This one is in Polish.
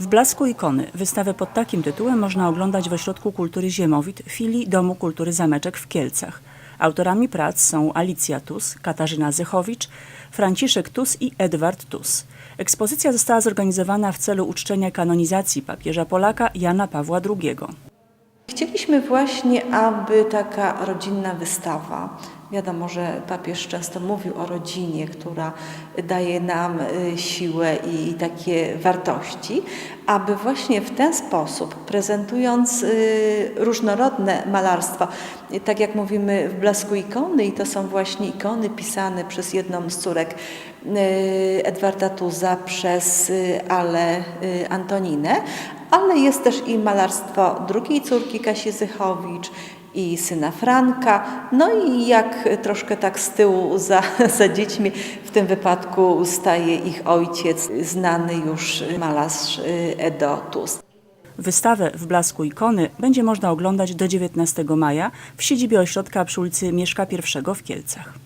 W Blasku Ikony wystawę pod takim tytułem można oglądać w Ośrodku Kultury Ziemowit filii Domu Kultury Zameczek w Kielcach. Autorami prac są Alicja Tus, Katarzyna Zychowicz, Franciszek Tus i Edward Tus. Ekspozycja została zorganizowana w celu uczczenia kanonizacji papieża Polaka Jana Pawła II. Chcieliśmy właśnie, aby taka rodzinna wystawa, wiadomo, że papież często mówił o rodzinie, która daje nam y, siłę i takie wartości, aby właśnie w ten sposób, prezentując y, różnorodne malarstwa, tak jak mówimy w blasku ikony, i to są właśnie ikony pisane przez jedną z córek y, Edwarda Tuza, przez Ale Antoninę, ale jest też i malarstwo drugiej córki Kasi Zychowicz i syna Franka, no i jak troszkę tak z tyłu za, za dziećmi, w tym wypadku staje ich ojciec, znany już malarz y, Edo Tust. Wystawę w Blasku Ikony będzie można oglądać do 19 maja w siedzibie ośrodka przy ulicy Mieszka I w Kielcach.